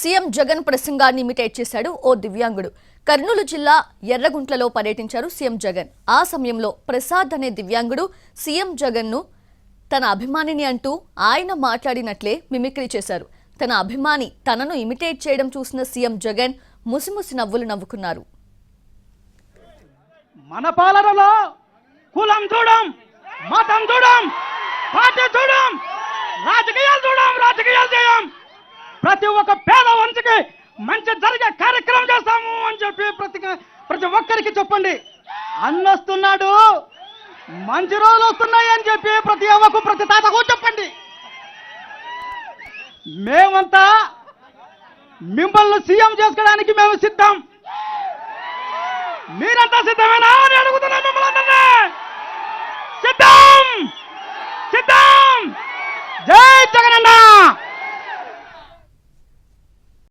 CM Jagan ప్రసంగాన్ని imitate చేశాడు ఓ దివ్యాంగుడు. కర్నూలు జిల్లా ఎర్రగుంట్లలో పర్యటించారు సీఎం జగన్. ఆ సమయంలో ప్రసాద్ అనే దివ్యాంగుడు సీఎం జగన్ను తన అభిమానిని అంటూ ఆయన మాట్లాడినట్లే మిమిక్రీ చేశారు. తన అభిమాని తనను ఇమిటేట్ చేయడం చూసిన సీఎం జగన్ ముసిముసి నవ్వులు నవ్వుకున్నారు. మన పాలనలో కులం చూడం మతం చూడం పార్టీ చూడం ప్రతి ఒక్క పేద వంశకి మంచి జరిగే కార్యక్రమం చేస్తాము అని చెప్పి ప్రతి ప్రతి ఒక్కరికి చెప్పండి. అన్నొస్తున్నాడు మంచి రోజులు వస్తున్నాయి అని చెప్పి ప్రతి అవ్వకు ప్రతి తాతకు చెప్పండి. మేమంతా మిమ్మల్ని సీఎం చేసుకోవడానికి మేము సిద్ధం. మీరంతా సిద్ధమేనా అని అడుగుతున్నాం మిమ్మల్ని సిద్ధం! సిద్ధం! జై జగన్